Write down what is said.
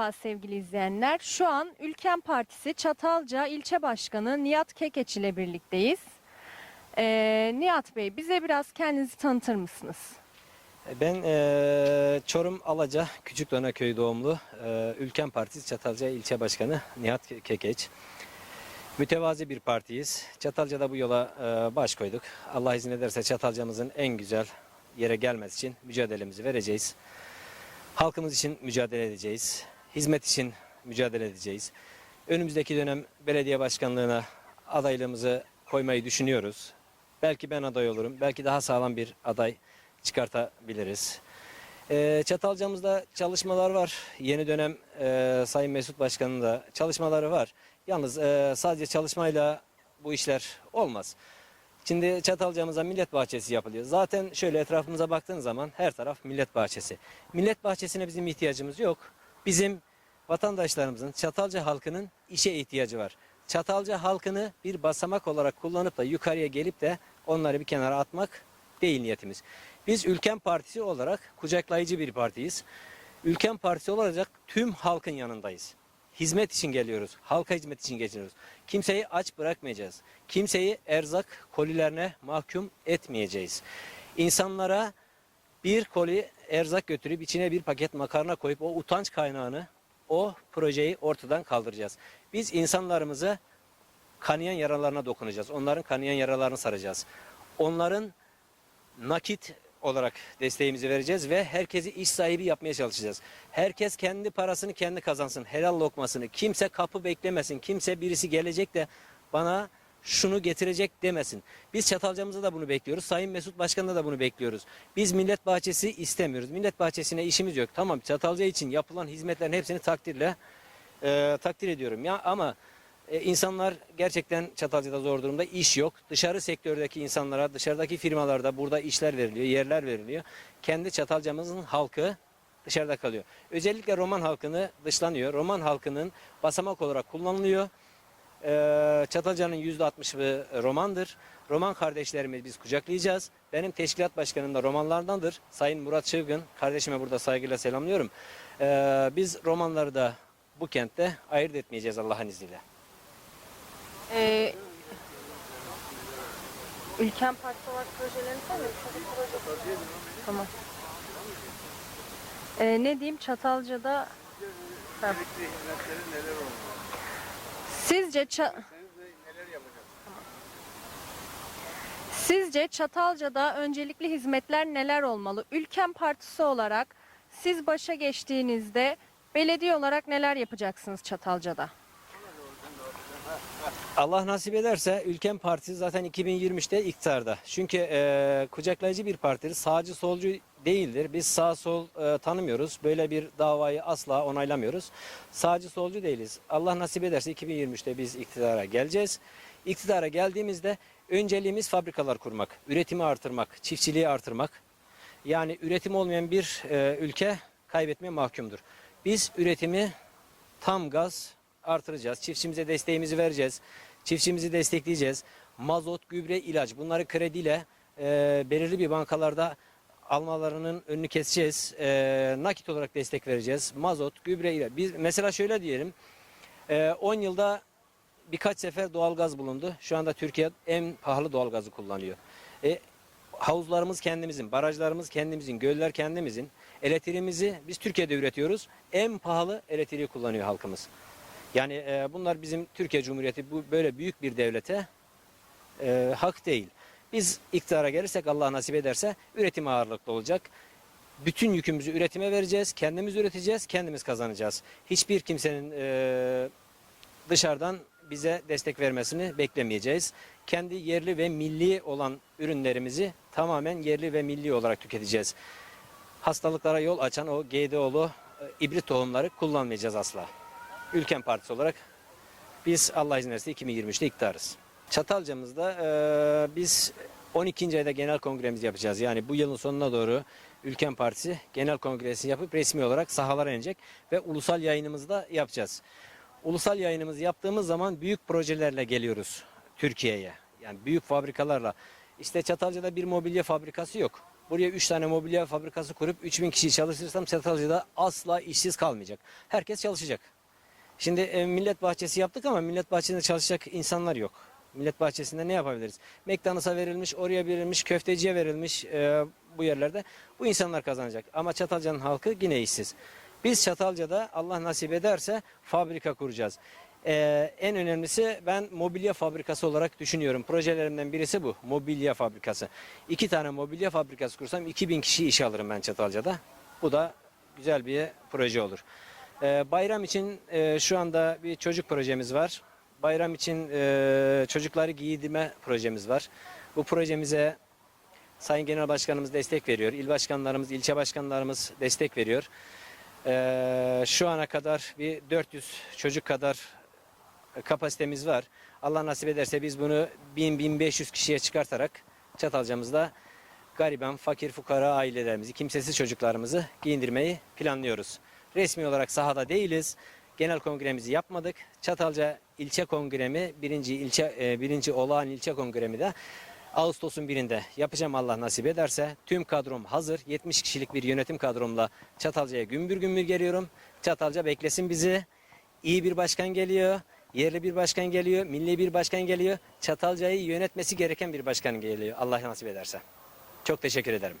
Merhaba sevgili izleyenler. Şu an Ülken Partisi Çatalca İlçe Başkanı Nihat Kekeç ile birlikteyiz. Ee, Nihat Bey bize biraz kendinizi tanıtır mısınız? Ben eee, Çorum Alaca Küçükdöne Köyü doğumlu eee, Ülken Partisi Çatalca İlçe Başkanı Nihat Ke- Kekeç. Mütevazi bir partiyiz. Çatalca'da bu yola eee, baş koyduk. Allah izin ederse Çatalca'mızın en güzel yere gelmesi için mücadelemizi vereceğiz. Halkımız için mücadele edeceğiz. Hizmet için mücadele edeceğiz. Önümüzdeki dönem belediye başkanlığına adaylığımızı koymayı düşünüyoruz. Belki ben aday olurum. Belki daha sağlam bir aday çıkartabiliriz. Ee, Çatalca'mızda çalışmalar var. Yeni dönem e, Sayın Mesut Başkan'ın da çalışmaları var. Yalnız e, sadece çalışmayla bu işler olmaz. Şimdi Çatalca'mıza millet bahçesi yapılıyor. Zaten şöyle etrafımıza baktığın zaman her taraf millet bahçesi. Millet bahçesine bizim ihtiyacımız yok. Bizim vatandaşlarımızın, Çatalca halkının işe ihtiyacı var. Çatalca halkını bir basamak olarak kullanıp da yukarıya gelip de onları bir kenara atmak değil niyetimiz. Biz Ülken Partisi olarak kucaklayıcı bir partiyiz. Ülken Partisi olarak tüm halkın yanındayız. Hizmet için geliyoruz. Halka hizmet için geliyoruz. Kimseyi aç bırakmayacağız. Kimseyi erzak kolilerine mahkum etmeyeceğiz. İnsanlara bir koli erzak götürüp içine bir paket makarna koyup o utanç kaynağını, o projeyi ortadan kaldıracağız. Biz insanlarımıza kanayan yaralarına dokunacağız. Onların kanayan yaralarını saracağız. Onların nakit olarak desteğimizi vereceğiz ve herkesi iş sahibi yapmaya çalışacağız. Herkes kendi parasını kendi kazansın, helal lokmasını. Kimse kapı beklemesin, kimse birisi gelecek de bana şunu getirecek demesin. Biz Çatalca'mızda da bunu bekliyoruz. Sayın Mesut Başkan'da da bunu bekliyoruz. Biz millet bahçesi istemiyoruz. Millet bahçesine işimiz yok. Tamam Çatalca için yapılan hizmetlerin hepsini takdirle e, takdir ediyorum. Ya ama e, insanlar gerçekten Çatalca'da zor durumda. iş yok. Dışarı sektördeki insanlara, dışarıdaki firmalarda burada işler veriliyor, yerler veriliyor. Kendi Çatalca'mızın halkı dışarıda kalıyor. Özellikle Roman halkını dışlanıyor. Roman halkının basamak olarak kullanılıyor. Ee, Çatalca'nın %60'ı Romandır. Roman kardeşlerimizi biz kucaklayacağız. Benim teşkilat başkanım da Romanlardandır. Sayın Murat Çılgın. Kardeşime burada saygıyla selamlıyorum. Ee, biz Romanları da bu kentte ayırt etmeyeceğiz Allah'ın izniyle. Ee, Ülken Partisi olarak projelerini söyle. Tamam. Ee, ne diyeyim Çatalca'da Ha. Sizce ça-. Sizce Çatalca'da öncelikli hizmetler neler olmalı? Ülken Partisi olarak siz başa geçtiğinizde belediye olarak neler yapacaksınız Çatalca'da? Allah nasip ederse Ülken Partisi zaten 2023'te iktidarda. Çünkü e, kucaklayıcı bir partidir. Sağcı solcu değildir. Biz sağ sol e, tanımıyoruz. Böyle bir davayı asla onaylamıyoruz. Sağcı solcu değiliz. Allah nasip ederse 2023'te biz iktidara geleceğiz. İktidara geldiğimizde önceliğimiz fabrikalar kurmak, üretimi artırmak, çiftçiliği artırmak. Yani üretim olmayan bir e, ülke kaybetmeye mahkumdur. Biz üretimi tam gaz artıracağız. Çiftçimize desteğimizi vereceğiz. Çiftçimizi destekleyeceğiz. Mazot, gübre, ilaç bunları krediyle e, belirli bir bankalarda almalarının önünü keseceğiz. E, nakit olarak destek vereceğiz. Mazot, gübre, ilaç. Biz mesela şöyle diyelim. e, 10 yılda birkaç sefer doğalgaz bulundu. Şu anda Türkiye en pahalı doğalgazı kullanıyor. E, havuzlarımız kendimizin, barajlarımız kendimizin, göller kendimizin. Elektriğimizi biz Türkiye'de üretiyoruz. En pahalı elektriği kullanıyor halkımız. Yani e, bunlar bizim Türkiye Cumhuriyeti bu böyle büyük bir devlete e, hak değil. Biz iktidara gelirsek Allah nasip ederse üretim ağırlıklı olacak. Bütün yükümüzü üretime vereceğiz. Kendimiz üreteceğiz, kendimiz kazanacağız. Hiçbir kimsenin e, dışarıdan bize destek vermesini beklemeyeceğiz. Kendi yerli ve milli olan ürünlerimizi tamamen yerli ve milli olarak tüketeceğiz. Hastalıklara yol açan o GDO'lu e, ibrit tohumları kullanmayacağız asla. Ülken Partisi olarak biz Allah izin verirse 2023'te iktidarız. Çatalca'mızda e, biz 12. ayda genel kongremizi yapacağız. Yani bu yılın sonuna doğru Ülken Partisi genel kongresini yapıp resmi olarak sahalara inecek ve ulusal yayınımızı da yapacağız. Ulusal yayınımızı yaptığımız zaman büyük projelerle geliyoruz Türkiye'ye. Yani büyük fabrikalarla. İşte Çatalca'da bir mobilya fabrikası yok. Buraya 3 tane mobilya fabrikası kurup 3000 kişiyi çalıştırırsam Çatalca'da asla işsiz kalmayacak. Herkes çalışacak. Şimdi e, millet bahçesi yaptık ama millet bahçesinde çalışacak insanlar yok. Millet bahçesinde ne yapabiliriz? McDonald's'a verilmiş, oraya verilmiş, köfteciye verilmiş e, bu yerlerde. Bu insanlar kazanacak. Ama Çatalca'nın halkı yine işsiz. Biz Çatalca'da Allah nasip ederse fabrika kuracağız. E, en önemlisi ben mobilya fabrikası olarak düşünüyorum. Projelerimden birisi bu. Mobilya fabrikası. İki tane mobilya fabrikası kursam 2000 kişi iş alırım ben Çatalca'da. Bu da güzel bir proje olur. Ee, bayram için e, şu anda bir çocuk projemiz var. Bayram için e, çocukları giydirme projemiz var. Bu projemize Sayın Genel Başkanımız destek veriyor. İl başkanlarımız, ilçe başkanlarımız destek veriyor. Ee, şu ana kadar bir 400 çocuk kadar kapasitemiz var. Allah nasip ederse biz bunu 1000-1500 kişiye çıkartarak Çatalca'mızda gariban, fakir, fukara ailelerimizi, kimsesiz çocuklarımızı giyindirmeyi planlıyoruz. Resmi olarak sahada değiliz. Genel kongremizi yapmadık. Çatalca ilçe kongremi, birinci ilçe, e, birinci olağan ilçe kongremi de Ağustos'un birinde yapacağım Allah nasip ederse. Tüm kadrom hazır. 70 kişilik bir yönetim kadromla Çatalca'ya gümbür gümbür geliyorum. Çatalca beklesin bizi. İyi bir başkan geliyor. Yerli bir başkan geliyor. Milli bir başkan geliyor. Çatalca'yı yönetmesi gereken bir başkan geliyor. Allah nasip ederse. Çok teşekkür ederim.